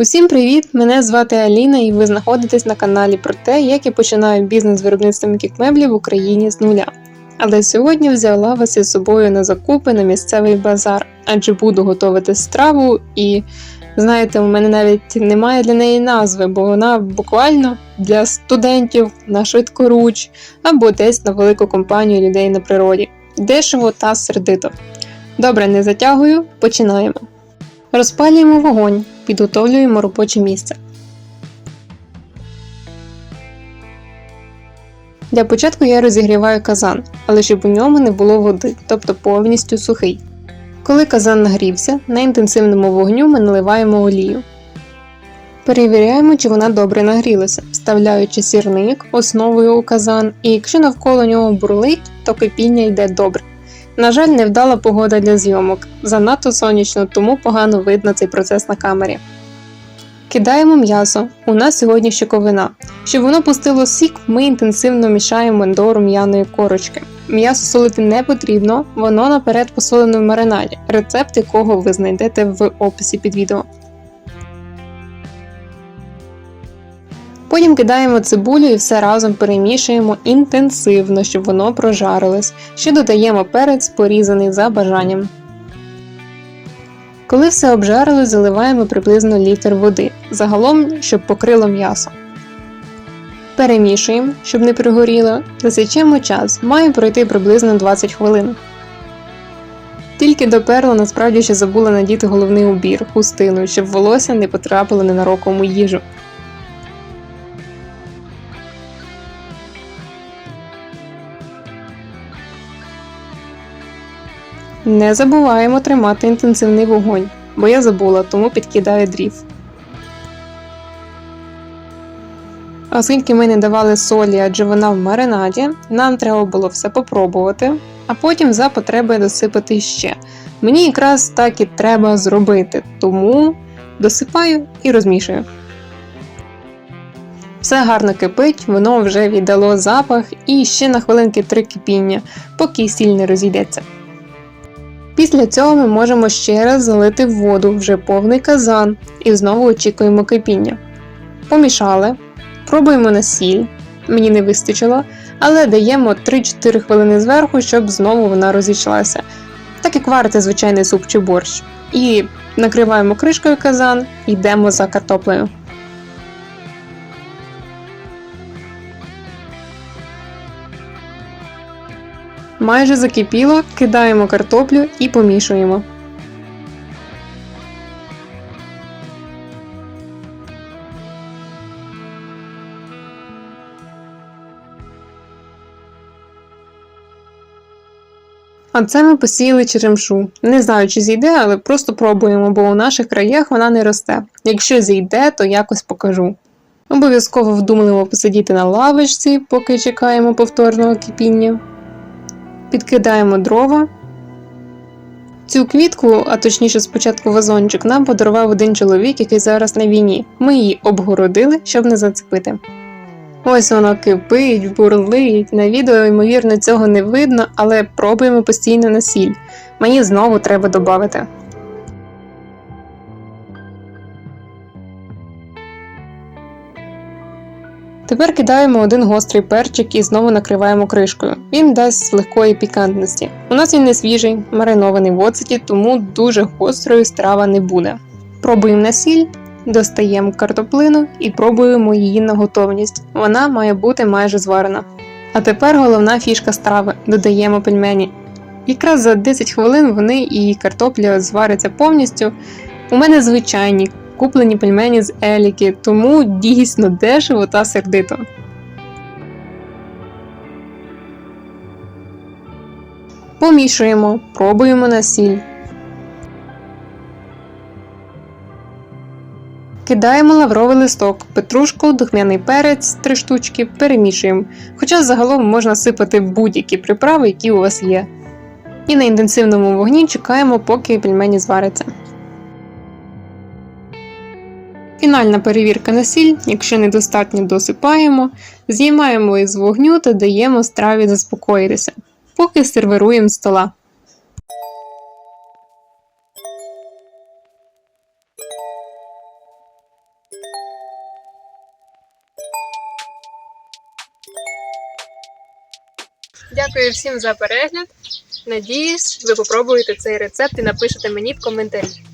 Усім привіт! Мене звати Аліна, і ви знаходитесь на каналі про те, як я починаю бізнес з виробництва м'яких меблів в Україні з нуля. Але сьогодні взяла вас із собою на закупи на місцевий базар, адже буду готувати страву, і знаєте, у мене навіть немає для неї назви, бо вона буквально для студентів на швидкоруч або десь на велику компанію людей на природі. Дешево та сердито. Добре, не затягую, починаємо. Розпалюємо вогонь, підготовлюємо робоче місце. Для початку я розігріваю казан, але щоб у ньому не було води, тобто повністю сухий. Коли казан нагрівся, на інтенсивному вогню ми наливаємо олію. Перевіряємо, чи вона добре нагрілася, вставляючи сірник основою у казан, і якщо навколо нього бурлить, то кипіння йде добре. На жаль, невдала погода для зйомок, занадто сонячно, тому погано видно цей процес на камері. Кидаємо м'ясо. У нас сьогодні щоковина. Щоб воно пустило сік, ми інтенсивно мішаємо до рум'яної корочки. М'ясо солити не потрібно, воно наперед посолено в маринаді, рецепт якого ви знайдете в описі під відео. Потім кидаємо цибулю і все разом перемішуємо інтенсивно, щоб воно прожарилось. Ще додаємо перець, порізаний за бажанням. Коли все обжарилось, заливаємо приблизно літр води, загалом, щоб покрило м'ясо. Перемішуємо, щоб не пригоріло, засічемо час, має пройти приблизно 20 хвилин. Тільки доперла, насправді ще забула надіти головний убір, хустину, щоб волосся не потрапило ненароком у їжу. Не забуваємо тримати інтенсивний вогонь, бо я забула, тому підкидаю дрів. Оскільки ми не давали солі, адже вона в маринаді, нам треба було все попробувати, а потім за потреби досипати ще. Мені якраз так і треба зробити, тому досипаю і розмішую. Все гарно кипить, воно вже віддало запах і ще на хвилинки три кипіння, поки сіль не розійдеться. Після цього ми можемо ще раз залити воду вже повний казан і знову очікуємо кипіння. Помішали, пробуємо на сіль, мені не вистачило, але даємо 3-4 хвилини зверху, щоб знову вона розійшлася, так як варите звичайний суп чи борщ. І накриваємо кришкою казан йдемо за картоплею. Майже закипіло, кидаємо картоплю і помішуємо. А це ми посіяли черемшу. Не знаю, чи зійде, але просто пробуємо, бо у наших краях вона не росте. Якщо зійде, то якось покажу. Обов'язково вдумливо посидіти на лавочці, поки чекаємо повторного кипіння підкидаємо дрова. Цю квітку, а точніше спочатку вазончик, нам подарував один чоловік, який зараз на війні. Ми її обгородили, щоб не зацепити. Ось воно кипить, бурлить. На відео, ймовірно, цього не видно, але пробуємо постійно на сіль. Мені знову треба додати. Тепер кидаємо один гострий перчик і знову накриваємо кришкою. Він дасть легкої пікантності. У нас він не свіжий, маринований в оцеті, тому дуже гострою страва не буде. Пробуємо на сіль, достаємо картоплину і пробуємо її на готовність. Вона має бути майже зварена. А тепер головна фішка страви додаємо пельмені. Якраз за 10 хвилин вони і картопля зваряться повністю. У мене звичайні куплені пельмені з Еліки, тому дійсно дешево та сердито. Помішуємо, пробуємо на сіль. Кидаємо лавровий листок, петрушку, духмяний перець, три штучки, перемішуємо. Хоча загалом можна сипати будь-які приправи, які у вас є. І на інтенсивному вогні чекаємо, поки пельмені зваряться. Фінальна перевірка на сіль, якщо недостатньо, досипаємо, знімаємо із вогню та даємо страві заспокоїтися, поки сервируємо стола. Дякую всім за перегляд. Надіюсь, ви попробуєте цей рецепт і напишете мені в коментарі.